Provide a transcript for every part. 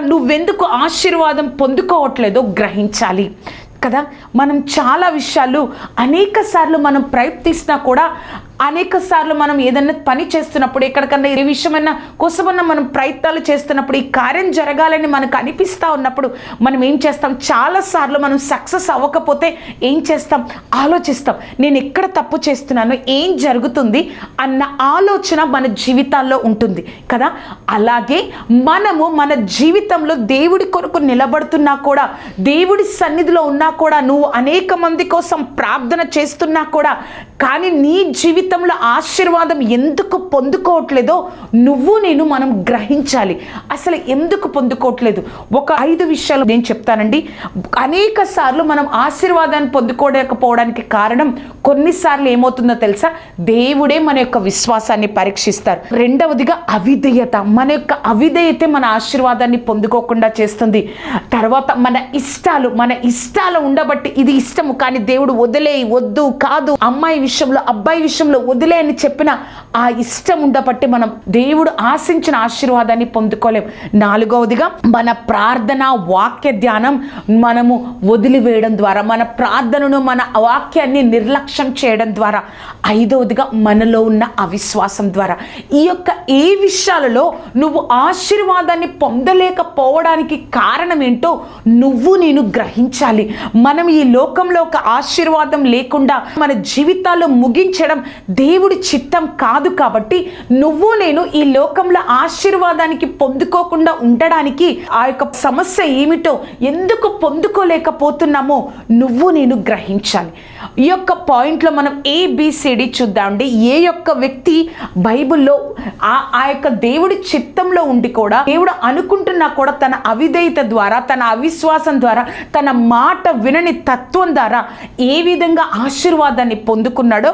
నువ్వెందుకు ఆశీర్వాదం పొందుకోవట్లేదో గ్రహించాలి. కదా? మనం చాలా విషయాలు అనేక సార్లు మనం ప్రయత్నిస్తున్నా కూడా అనేక సార్లు మనం ఏదైనా పని చేస్తున్నప్పుడు ఎక్కడికన్నా ఏ విషయమైనా కోసమన్నా మనం ప్రయత్నాలు చేస్తున్నప్పుడు ఈ కార్యం జరగాలని మనకు అనిపిస్తూ ఉన్నప్పుడు మనం ఏం చేస్తాం? చాలాసార్లు మనం సక్సెస్ అవ్వకపోతే ఏం చేస్తాం? ఆలోచిస్తాం. నేను ఎక్కడ తప్పు చేస్తున్నాను? ఏం జరుగుతుంది? అన్న ఆలోచన మన జీవితాల్లో ఉంటుంది కదా? అలాగే మనము మన జీవితంలో దేవుడి కొరకు నిలబడుతున్నా కూడా దేవుడి సన్నిధిలో ఉన్నా కూడా నువ్వు అనేక మంది కోసం ప్రార్థన చేస్తున్నా కూడా కానీ నీ జీవితం జీవితంలో ఆశీర్వాదం ఎందుకు పొందుకోవట్లేదో నువ్వు నేను మనం గ్రహించాలి. అసలు ఎందుకు పొందుకోవట్లేదు? ఒక ఐదు విషయాలు నేను చెప్తానండి. అనేక సార్లు మనం ఆశీర్వాదాన్ని పొందుకోలేకపోవడానికి కారణం కొన్నిసార్లు ఏమవుతుందో తెలుసా? దేవుడే మన యొక్క విశ్వాసాన్ని పరీక్షిస్తారు. రెండవదిగా అవిధేయత. మన యొక్క అవిధేయతే మన ఆశీర్వాదాన్ని పొందుకోకుండా చేస్తుంది. తర్వాత మన ఇష్టాలు మన ఇష్టాలు ఉండబట్టి ఇది ఇష్టము కానీ దేవుడు వదిలే వద్దు కాదు. అమ్మాయి విషయంలో అబ్బాయి విషయంలో వదిలే అని చెప్పిన ఆ ఇష్టం ఉండబట్టి మనం దేవుడు ఆశించిన ఆశీర్వాదాన్ని పొందుకోలేం. నాలుగవదిగా మన ప్రార్థన వాక్య ధ్యానం మనము వదిలివేయడం ద్వారా మన ప్రార్థనను మన వాక్యాన్ని నిర్లక్ష్యం చేయడం ద్వారా. ఐదవదిగా మనలో ఉన్న అవిశ్వాసం ద్వారా. ఈ యొక్క ఏ విషయాలలో నువ్వు ఆశీర్వాదాన్ని పొందలేకపోవడానికి కారణం ఏంటో నువ్వు నేను గ్రహించాలి. మనం ఈ లోకంలో ఒక ఆశీర్వాదం లేకుండా మన జీవితాల్లో ముగించడం దేవుడి చిత్తం కాదు కాబట్టి నువ్వు నేను ఈ లోకంలో ఆశీర్వాదానికి పొందుకోకుండా ఉండడానికి ఆ యొక్క సమస్య ఏమిటో ఎందుకు పొందుకోలేకపోతున్నామో నువ్వు నేను గ్రహించాలి. ఈ యొక్క పాయింట్లో మనం ఏబిసిడి చూద్దామండి ఏ యొక్క వ్యక్తి బైబిల్లో ఆ ఆ యొక్క దేవుడి చిత్తంలో ఉండి కూడా దేవుడు అనుకుంటున్నా కూడా తన అవిధేయత ద్వారా తన అవిశ్వాసం ద్వారా తన మాట వినని తత్వం ద్వారా ఏ విధంగా ఆశీర్వాదాన్ని పొందుకున్నాడో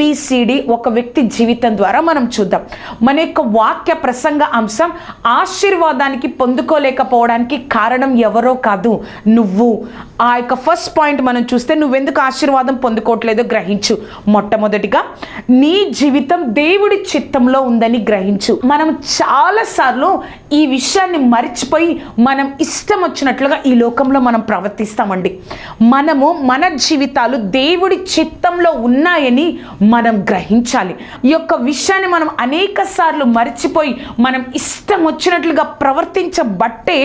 ఏబిసిడి ఒక వ్యక్తి జీవితం ద్వారా మనం చూద్దాం. మన యొక్క వాక్య ప్రసంగ అంశం ఆశీర్వాదానికి పొందుకోలేకపోవడానికి కారణం ఎవరో కాదు నువ్వు. ఆ యొక్క ఫస్ట్ పాయింట్ మనం చూస్తే నువ్వెందుకు ఆశీర్వాదం పొందుకోవట్లేదో? గ్రహించు. మొట్టమొదటిగా నీ జీవితం దేవుడి చిత్తంలో ఉందని గ్రహించు. మనం చాలాసార్లు ఈ విషయాన్ని మర్చిపోయి మనం ఇష్టం వచ్చినట్లుగా ఈ లోకంలో మనం ప్రవర్తిస్తామండి. మనము మన జీవితాలు దేవుడి చిత్తంలో ఉన్నాయని మనం గ్రహించాలి. ఈ యొక్క విషయాన్ని మనం అనేక సార్లు మర్చిపోయి మనం ఇష్టం వచ్చినట్లుగా ప్రవర్తించబట్టే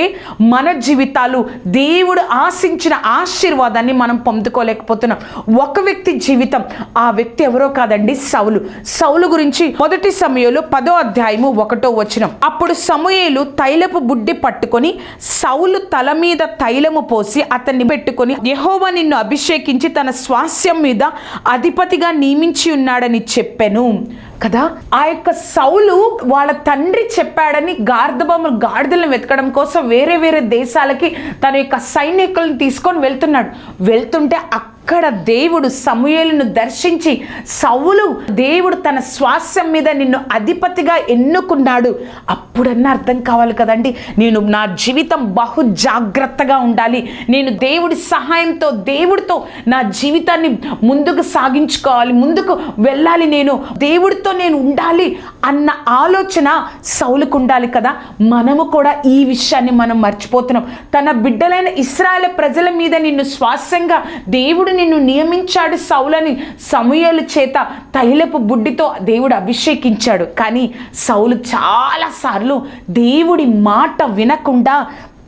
మన జీవితాలు దేవుడు ఆశించిన ఆశీర్వాదాన్ని మనం పొందుకోలేకపోతున్నాం. ఒక వ్యక్తి జీవితం ఆ వ్యక్తి ఎవరో కాదండి సౌలు. సౌలు గురించి మొదటి సమయంలో పదో అధ్యాయము ఒకటో వచనం. అప్పుడు సమూయేలు తైలపు బుడ్డి పట్టుకొని సౌలు తల మీద తైలము పోసి అతన్ని పెట్టుకొని యెహోవా నిన్ను అభిషేకించి తన స్వాస్యం మీద అధిపతిగా నియమించి ఉన్నాడని చెప్పెను. కదా? ఆ యొక్క సౌలు వాళ్ళ తండ్రి చెప్పాడని గార్ధబొమ్మలు గాడిదలను వెతకడం కోసం వేరే వేరే దేశాలకి తన యొక్క సైనికులను తీసుకొని వెళ్తున్నాడు. వెళ్తుంటే అక్కడ అక్కడ దేవుడు సమూయేలును దర్శించి సౌలు దేవుడు తన స్వాస్యం మీద నిన్ను అధిపతిగా ఎన్నుకున్నాడు. అప్పుడన్నా అర్థం కావాలి కదండి. నేను నా జీవితం బహు జాగ్రత్తగా ఉండాలి. నేను దేవుడి సహాయంతో దేవుడితో నా జీవితాన్ని ముందుకు సాగించుకోవాలి. ముందుకు వెళ్ళాలి నేను. దేవుడితో నేను ఉండాలి అన్న ఆలోచన సౌలుకు ఉండాలి కదా. మనము కూడా ఈ విషయాన్ని మనం మర్చిపోతున్నాం. తన బిడ్డలైన ఇస్రాయల ప్రజల మీద నిన్ను స్వాస్యంగా దేవుడు నిన్ను నియమించాడు సౌలని సమూయేలు చేత తైలపు బుడ్డితో దేవుడు అభిషేకించాడు. కానీ సౌలు చాలాసార్లు దేవుడి మాట వినకుండా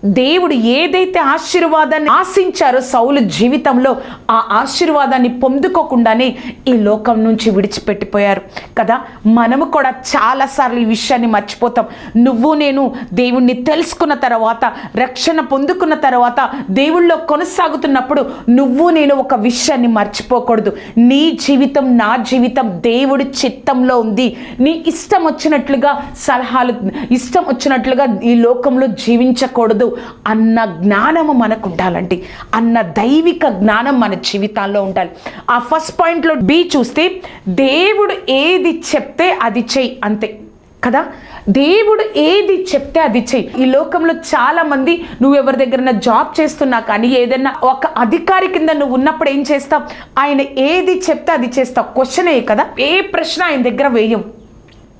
దేవుడు ఏదైతే ఆశీర్వాదాన్ని ఆశించారో సౌలు జీవితంలో ఆ ఆశీర్వాదాన్ని పొందుకోకుండానే ఈ లోకం నుంచి విడిచిపెట్టిపోయారు. కదా? మనము కూడా చాలాసార్లు ఈ విషయాన్ని మర్చిపోతాం. నువ్వు నేను దేవుణ్ణి తెలుసుకున్న తర్వాత రక్షణ పొందుకున్న తర్వాత దేవుళ్ళో కొనసాగుతున్నప్పుడు నువ్వు నేను ఒక విషయాన్ని మర్చిపోకూడదు. నీ జీవితం నా జీవితం దేవుడి చిత్తంలో ఉంది. నీ ఇష్టం వచ్చినట్లుగా సలహాలు ఇష్టం వచ్చినట్లుగా ఈ లోకంలో జీవించకూడదు. అన్న జ్ఞానము మనకు ఉండాలండి అన్న దైవిక జ్ఞానం మన జీవితాల్లో ఉండాలి. ఆ ఫస్ట్ పాయింట్లో బి చూస్తే దేవుడు ఏది చెప్తే అది చెయ్యి అంతే. కదా? దేవుడు ఏది చెప్తే అది చెయ్యి. ఈ లోకంలో చాలా మంది నువ్వు ఎవరి దగ్గర జాబ్ చేస్తున్నా కానీ ఏదైనా ఒక అధికారి కింద నువ్వు ఉన్నప్పుడు ఏం చేస్తావు? ఆయన ఏది చెప్తే అది చేస్తావు? క్వశ్చనే కదా? ఏ ప్రశ్న ఆయన దగ్గర వేయం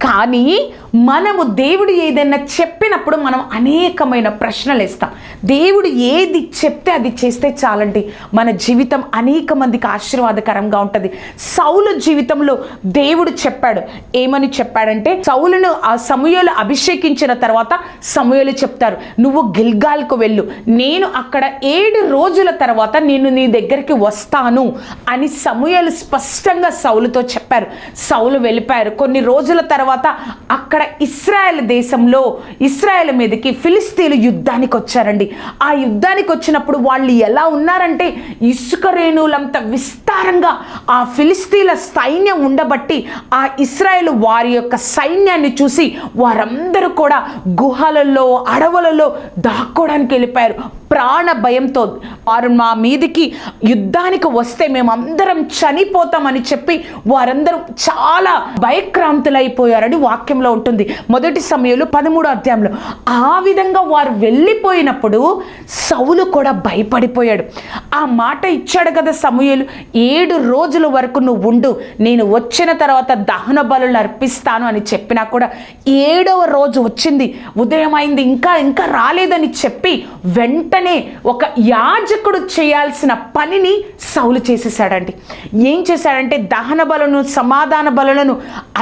కానీ మనము దేవుడు ఏదైనా చెప్పినప్పుడు మనం అనేకమైన ప్రశ్నలు ఇస్తాం దేవుడు ఏది చెప్తే అది చేస్తే చాలండి. మన జీవితం అనేక మందికి ఆశీర్వాదకరంగా ఉంటుంది. సౌలు జీవితంలో దేవుడు చెప్పాడు. ఏమని చెప్పాడంటే సౌలును ఆ సమయంలో అభిషేకించిన తర్వాత సమూహలు చెప్తారు నువ్వు గిల్గాల్కు వెళ్ళు. నేను అక్కడ ఏడు రోజుల తర్వాత నేను నీ దగ్గరికి వస్తాను అని సమయాలు స్పష్టంగా సౌలుతో చెప్పారు. సౌలు వెళ్ళిపోయారు. కొన్ని రోజుల తర్వాత తర్వాత అక్కడ ఇస్రాయెల్ దేశంలో ఇస్రాయెల్ మీదకి ఫిలిస్తీన్లు యుద్ధానికి వచ్చారండి. ఆ యుద్ధానికి వచ్చినప్పుడు వాళ్ళు ఎలా ఉన్నారంటే ఇసుక రేణువులంత విస్తారంగా ఆ ఫిలిస్తీన్ల సైన్యం ఉండబట్టి ఆ ఇస్రాయెల్ వారి యొక్క సైన్యాన్ని చూసి వారందరూ కూడా గుహలలో అడవులలో దాక్కోవడానికి వెళ్ళిపోయారు. ప్రాణ భయంతో వారు మా మీదికి యుద్ధానికి వస్తే మేమందరం చనిపోతామని చెప్పి వారందరూ చాలా భయక్రాంతులైపోయారు. భయక్రాంతులైపోయారని వాక్యంలో ఉంటుంది. మొదటి సమయంలో పదమూడో అధ్యాయంలో ఆ విధంగా వారు వెళ్ళిపోయినప్పుడు సౌలు కూడా భయపడిపోయాడు. ఆ మాట ఇచ్చాడు కదా సమయలు ఏడు రోజుల వరకు నువ్వు ఉండు నేను వచ్చిన తర్వాత దహన బలులు అర్పిస్తాను అని చెప్పినా కూడా ఏడవ రోజు వచ్చింది ఉదయం అయింది ఇంకా ఇంకా రాలేదని చెప్పి వెంటనే ఒక యాజకుడు చేయాల్సిన పనిని సౌలు చేసేసాడండి ఏం చేశాడంటే దహన బలను సమాధాన బలులను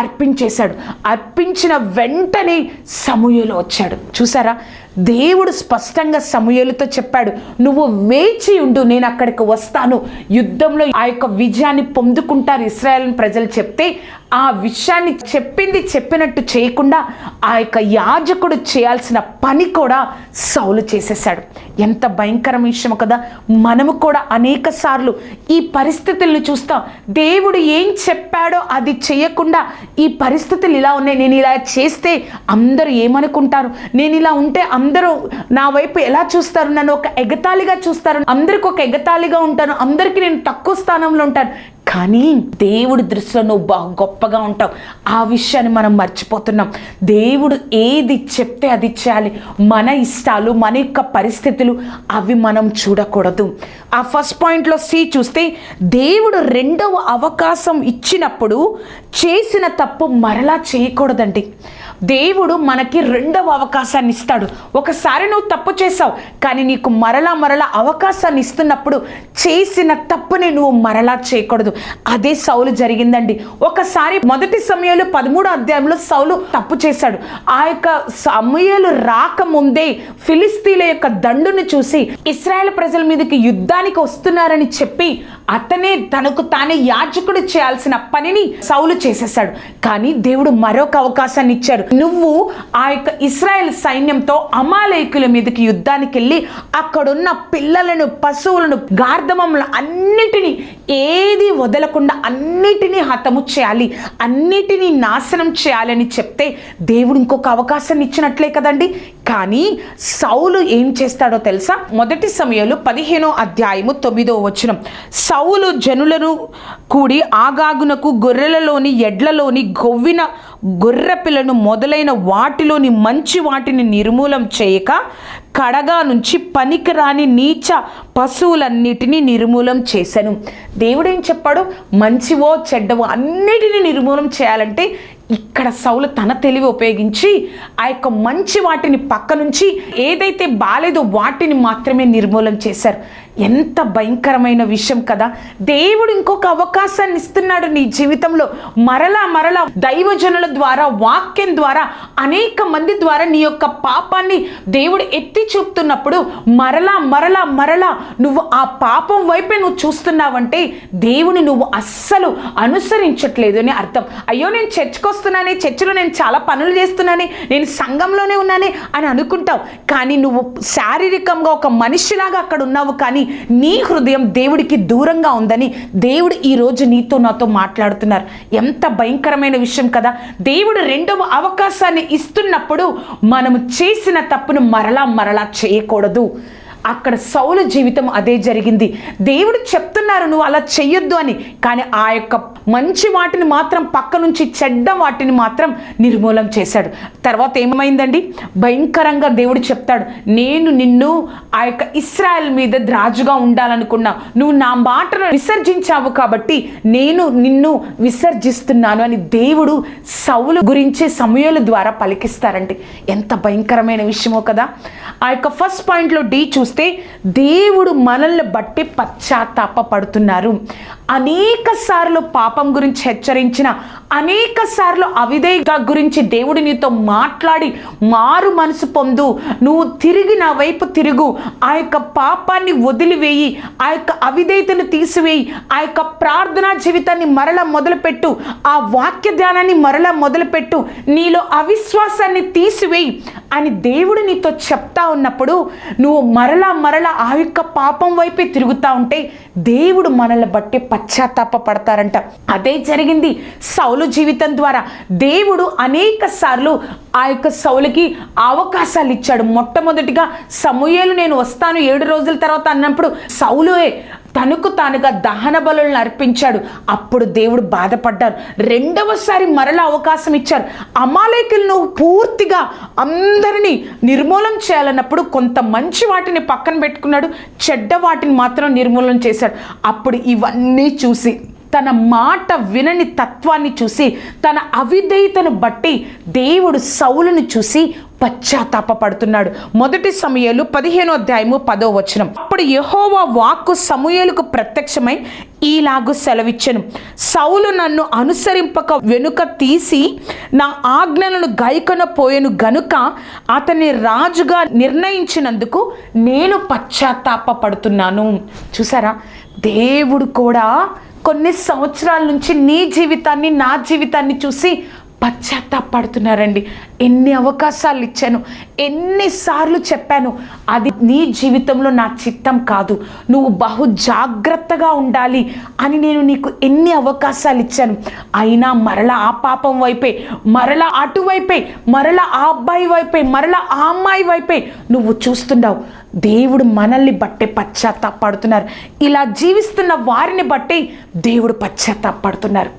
అర్పించేశాడు. అర్పించిన వెంటనే సమూహలు వచ్చాడు. చూసారా దేవుడు స్పష్టంగా సమూహలతో చెప్పాడు నువ్వు వేచి ఉండు నేను అక్కడికి వస్తాను. యుద్ధంలో ఆ యొక్క విజయాన్ని పొందుకుంటారు ఇస్రాయల్ ప్రజలు చెప్తే ఆ విషయాన్ని చెప్పింది చెప్పినట్టు చేయకుండా ఆ యొక్క యాజకుడు చేయాల్సిన పని కూడా సౌలు చేసేసాడు ఎంత భయంకరం విషయం కదా మనము కూడా అనేక సార్లు ఈ పరిస్థితులను చూస్తాం. దేవుడు ఏం చెప్పాడో అది చేయకుండా ఈ పరిస్థితులు ఇలా ఉన్నాయి నేను ఇలా చేస్తే అందరూ ఏమనుకుంటారు? నేను ఇలా ఉంటే అందరూ అందరూ నా వైపు ఎలా చూస్తారు? నన్ను ఒక ఎగతాళిగా చూస్తారు. అందరికి ఒక ఎగతాళిగా ఉంటాను. అందరికీ నేను తక్కువ స్థానంలో ఉంటాను. కానీ దేవుడి దృష్టిలో నువ్వు బాగా గొప్పగా ఉంటావు. ఆ విషయాన్ని మనం మర్చిపోతున్నాం. దేవుడు ఏది చెప్తే అది చేయాలి. మన ఇష్టాలు మన యొక్క పరిస్థితులు అవి మనం చూడకూడదు. ఆ ఫస్ట్ పాయింట్లో సి చూస్తే దేవుడు రెండవ అవకాశం ఇచ్చినప్పుడు చేసిన తప్పు మరలా చేయకూడదండి. దేవుడు మనకి రెండవ అవకాశాన్ని ఇస్తాడు. ఒకసారి నువ్వు తప్పు చేసావు కానీ నీకు మరలా మరలా అవకాశాన్ని ఇస్తున్నప్పుడు చేసిన తప్పుని నువ్వు మరలా చేయకూడదు. అదే సౌలు జరిగిందండి. ఒకసారి మొదటి సమయంలో పదమూడు అధ్యాయంలో సౌలు తప్పు చేశాడు. ఆ యొక్క సమయాలు రాకముందే ఫిలిస్తీన్ల యొక్క దండును చూసి ఇస్రాయేల్ ప్రజల మీదకి యుద్ధానికి వస్తున్నారని చెప్పి అతనే తనకు తానే యాజకుడు చేయాల్సిన పనిని సౌలు చేసేసాడు కానీ దేవుడు మరొక అవకాశాన్ని ఇచ్చాడు. నువ్వు ఆ యొక్క ఇస్రాయెల్ సైన్యంతో అమాలేకుల మీదకి యుద్ధానికి వెళ్ళి అక్కడున్న పిల్లలను పశువులను గార్ధమములను అన్నిటినీ ఏది వదలకుండా అన్నిటినీ హతము చేయాలి అన్నిటినీ నాశనం చేయాలని చెప్తే దేవుడు ఇంకొక అవకాశం ఇచ్చినట్లే కదండి. కానీ సౌలు ఏం చేస్తాడో తెలుసా? మొదటి సమయంలో పదిహేనో అధ్యాయము తొమ్మిదో వచనం. సౌలు జనులను కూడి ఆగాగునకు గొర్రెలలోని ఎడ్లలోని గొవ్విన గొర్రెపిల్లను మొదలైన వాటిలోని మంచి వాటిని నిర్మూలం చేయక కడగా నుంచి పనికిరాని నీచ పశువులన్నిటినీ నిర్మూలం చేశాను. దేవుడు ఏం చెప్పాడు? మంచివో చెడ్డవో అన్నిటినీ నిర్మూలం చేయాలంటే ఇక్కడ సౌలు తన తెలివి ఉపయోగించి ఆ యొక్క మంచి వాటిని పక్క నుంచి ఏదైతే బాలేదో వాటిని మాత్రమే నిర్మూలం చేశారు. ఎంత భయంకరమైన విషయం కదా. దేవుడు ఇంకొక అవకాశాన్ని ఇస్తున్నాడు నీ జీవితంలో. మరలా మరలా దైవజనుల ద్వారా వాక్యం ద్వారా అనేక మంది ద్వారా నీ యొక్క పాపాన్ని దేవుడు ఎత్తి చూపుతున్నప్పుడు మరలా మరలా మరలా నువ్వు ఆ పాపం వైపే నువ్వు చూస్తున్నావంటే దేవుని నువ్వు అస్సలు అనుసరించట్లేదు అని అర్థం. అయ్యో నేను చర్చకు వస్తున్నానే చర్చిలో నేను చాలా పనులు చేస్తున్నానే నేను సంఘంలోనే ఉన్నానే అని అనుకుంటావు. కానీ నువ్వు శారీరకంగా ఒక మనిషిలాగా అక్కడ ఉన్నావు కానీ నీ హృదయం దేవుడికి దూరంగా ఉందని దేవుడు ఈరోజు నీతో నాతో మాట్లాడుతున్నారు. ఎంత భయంకరమైన విషయం కదా? దేవుడు రెండవ అవకాశాన్ని ఇస్తున్నప్పుడు మనము చేసిన తప్పును మరలా మరలా చేయకూడదు. అక్కడ సౌలు జీవితం అదే జరిగింది. దేవుడు చెప్తున్నారు నువ్వు అలా చెయ్యొద్దు అని. కానీ ఆ యొక్క మంచి వాటిని మాత్రం పక్క నుంచి చెడ్డ వాటిని మాత్రం నిర్మూలం చేశాడు. తర్వాత ఏమైందండి? భయంకరంగా దేవుడు చెప్తాడు నేను నిన్ను ఆ యొక్క ఇస్రాయల్ మీద రాజుగా ఉండాలనుకున్నా. నువ్వు నా మాటను విసర్జించావు కాబట్టి నేను నిన్ను విసర్జిస్తున్నాను అని దేవుడు సౌలు గురించి సమయాల ద్వారా పలికిస్తారండి. ఎంత భయంకరమైన విషయమో కదా. ఆ యొక్క ఫస్ట్ పాయింట్లో డి చూస్తే దేవుడు మనల్ని బట్టి పశ్చాత్తాప పడుతున్నారు అనేక సార్లు పాపం గురించి హెచ్చరించిన అనేక సార్లు అవిధేయత గురించి దేవుడు నీతో మాట్లాడి మారు మనసు పొందు. నువ్వు తిరిగి నా వైపు తిరుగు. ఆ యొక్క పాపాన్ని వదిలివేయి. ఆ యొక్క అవిధేయతను తీసివేయి. ఆ యొక్క ప్రార్థనా జీవితాన్ని మరల మొదలుపెట్టు. ఆ వాక్య ధ్యానాన్ని మరల మొదలుపెట్టు. నీలో అవిశ్వాసాన్ని తీసివేయి అని దేవుడు నీతో చెప్తా ఉన్నప్పుడు నువ్వు మరలా మరలా ఆ యొక్క పాపం వైపే తిరుగుతూ ఉంటే దేవుడు మనల్ని బట్టి పశ్చాత్తాప పడతారంట అదే జరిగింది సౌలు జీవితం ద్వారా. దేవుడు అనేక సార్లు ఆ యొక్క సౌలుకి అవకాశాలు ఇచ్చాడు. మొట్టమొదటిగా సమూహలు నేను వస్తాను ఏడు రోజుల తర్వాత అన్నప్పుడు సౌలుయే తనకు తానుగా దహన బలులను అర్పించాడు. అప్పుడు దేవుడు బాధపడ్డారు రెండవసారి మరల అవకాశం ఇచ్చారు. అమాలేకులను పూర్తిగా అందరినీ నిర్మూలన చేయాలన్నప్పుడు కొంత మంచి వాటిని పక్కన పెట్టుకున్నాడు. చెడ్డ వాటిని మాత్రం నిర్మూలన చేశాడు. అప్పుడు ఇవన్నీ చూసి తన మాట వినని తత్వాన్ని చూసి తన అవిధేయతను బట్టి దేవుడు సౌలును చూసి పశ్చాత్తాప పడుతున్నాడు మొదటి సమయాలు పదిహేనో అధ్యాయము పదో వచనం. అప్పుడు యహోవా వాక్కు సమూయేలుకు ప్రత్యక్షమై ఈలాగు సెలవిచ్చను. సౌలు నన్ను అనుసరింపక వెనుక తీసి నా ఆజ్ఞలను గైకొన పోయెను గనుక అతన్ని రాజుగా నిర్ణయించినందుకు నేను పశ్చాత్తాప పడుతున్నాను చూసారా? దేవుడు కూడా కొన్ని సంవత్సరాల నుంచి నీ జీవితాన్ని నా జీవితాన్ని చూసి పశ్చాత్తాపడుతున్నారండి. ఎన్ని అవకాశాలు ఇచ్చాను ఎన్నిసార్లు చెప్పాను అది నీ జీవితంలో నా చిత్తం కాదు. నువ్వు బహు జాగ్రత్తగా ఉండాలి అని నేను నీకు ఎన్ని అవకాశాలు ఇచ్చాను. అయినా మరలా ఆ పాపం వైపే మరలా అటువైపే మరలా ఆ అబ్బాయి వైపే మరలా ఆ అమ్మాయి వైపే నువ్వు చూస్తున్నావు. దేవుడు మనల్ని బట్టే పశ్చాత్తాపడుతున్నారు. ఇలా జీవిస్తున్న వారిని బట్టి దేవుడు పశ్చాత్తాపడుతున్నారు.